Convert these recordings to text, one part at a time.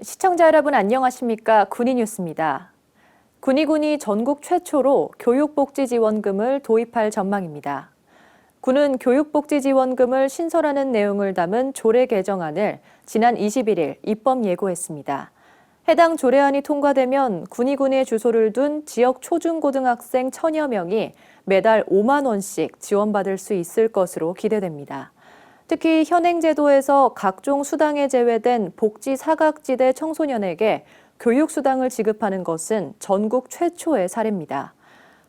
시청자 여러분 안녕하십니까? 군의뉴스입니다. 군의군이 전국 최초로 교육복지지원금을 도입할 전망입니다. 군은 교육복지지원금을 신설하는 내용을 담은 조례 개정안을 지난 21일 입법 예고했습니다. 해당 조례안이 통과되면 군의군의 주소를 둔 지역 초중고등학생 천여 명이 매달 5만 원씩 지원받을 수 있을 것으로 기대됩니다. 특히 현행 제도에서 각종 수당에 제외된 복지 사각지대 청소년에게 교육 수당을 지급하는 것은 전국 최초의 사례입니다.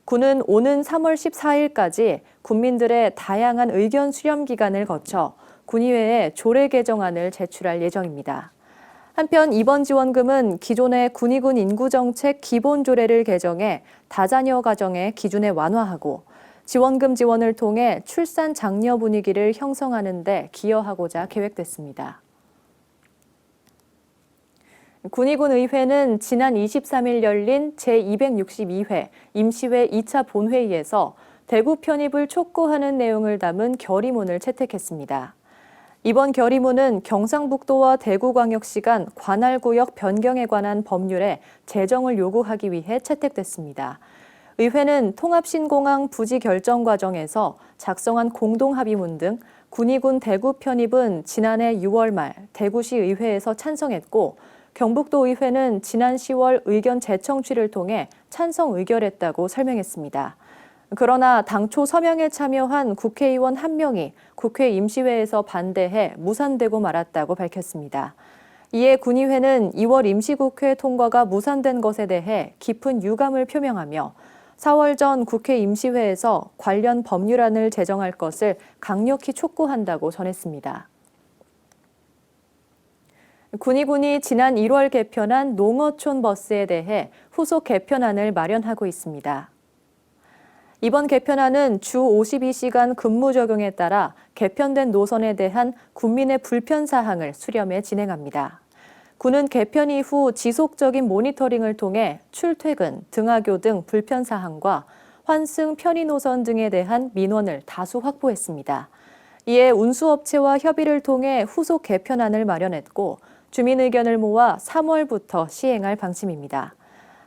군은 오는 3월 14일까지 국민들의 다양한 의견 수렴 기간을 거쳐 군의회에 조례 개정안을 제출할 예정입니다. 한편 이번 지원금은 기존의 군의군 인구 정책 기본 조례를 개정해 다자녀 가정의 기준에 완화하고 지원금 지원을 통해 출산 장려 분위기를 형성하는 데 기여하고자 계획됐습니다. 군의군 의회는 지난 23일 열린 제262회 임시회 2차 본회의에서 대구 편입을 촉구하는 내용을 담은 결의문을 채택했습니다. 이번 결의문은 경상북도와 대구광역시 간 관할구역 변경에 관한 법률에 제정을 요구하기 위해 채택됐습니다. 의회는 통합신공항 부지 결정 과정에서 작성한 공동합의문 등 군의군 대구 편입은 지난해 6월 말 대구시 의회에서 찬성했고 경북도 의회는 지난 10월 의견 재청취를 통해 찬성 의결했다고 설명했습니다. 그러나 당초 서명에 참여한 국회의원 한 명이 국회 임시회에서 반대해 무산되고 말았다고 밝혔습니다. 이에 군의회는 2월 임시국회 통과가 무산된 것에 대해 깊은 유감을 표명하며 4월 전 국회 임시회에서 관련 법률안을 제정할 것을 강력히 촉구한다고 전했습니다. 군의군이 지난 1월 개편한 농어촌 버스에 대해 후속 개편안을 마련하고 있습니다. 이번 개편안은 주 52시간 근무 적용에 따라 개편된 노선에 대한 국민의 불편 사항을 수렴해 진행합니다. 군은 개편 이후 지속적인 모니터링을 통해 출퇴근, 등하교 등 불편 사항과 환승 편의 노선 등에 대한 민원을 다수 확보했습니다. 이에 운수업체와 협의를 통해 후속 개편안을 마련했고 주민 의견을 모아 3월부터 시행할 방침입니다.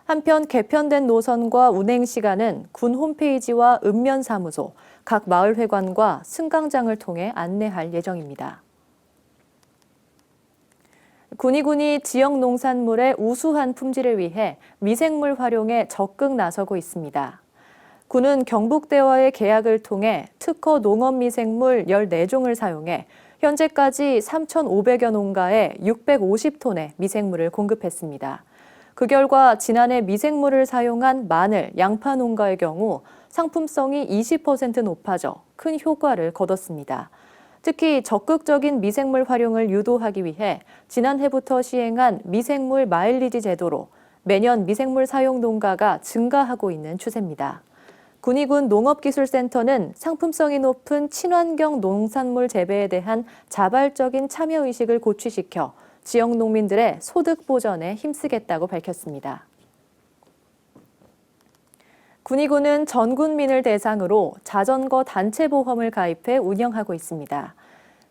한편 개편된 노선과 운행 시간은 군 홈페이지와 읍면사무소, 각 마을회관과 승강장을 통해 안내할 예정입니다. 군의군이 지역 농산물의 우수한 품질을 위해 미생물 활용에 적극 나서고 있습니다. 군은 경북대와의 계약을 통해 특허 농업 미생물 14종을 사용해 현재까지 3,500여 농가에 650톤의 미생물을 공급했습니다. 그 결과 지난해 미생물을 사용한 마늘, 양파 농가의 경우 상품성이 20% 높아져 큰 효과를 거뒀습니다. 특히 적극적인 미생물 활용을 유도하기 위해 지난해부터 시행한 미생물 마일리지 제도로 매년 미생물 사용 농가가 증가하고 있는 추세입니다. 군의군 농업기술센터는 상품성이 높은 친환경 농산물 재배에 대한 자발적인 참여 의식을 고취시켜 지역 농민들의 소득 보전에 힘쓰겠다고 밝혔습니다. 군의군은 전 국민을 대상으로 자전거 단체 보험을 가입해 운영하고 있습니다.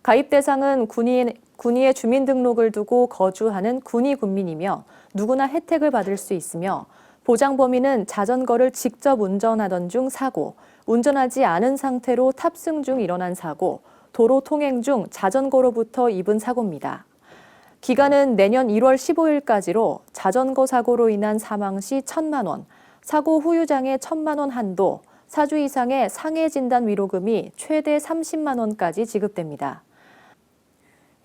가입 대상은 군의, 군의의 주민등록을 두고 거주하는 군의 군민이며 누구나 혜택을 받을 수 있으며 보장 범위는 자전거를 직접 운전하던 중 사고, 운전하지 않은 상태로 탑승 중 일어난 사고, 도로 통행 중 자전거로부터 입은 사고입니다. 기간은 내년 1월 15일까지로 자전거 사고로 인한 사망 시 1천만 원, 사고 후유장애 1천만 원 한도, 사주 이상의 상해 진단 위로금이 최대 30만 원까지 지급됩니다.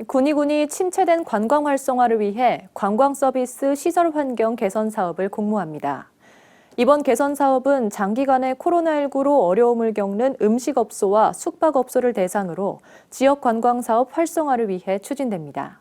군의군이 침체된 관광 활성화를 위해 관광 서비스 시설 환경 개선 사업을 공모합니다. 이번 개선 사업은 장기간의 코로나19로 어려움을 겪는 음식업소와 숙박업소를 대상으로 지역 관광 사업 활성화를 위해 추진됩니다.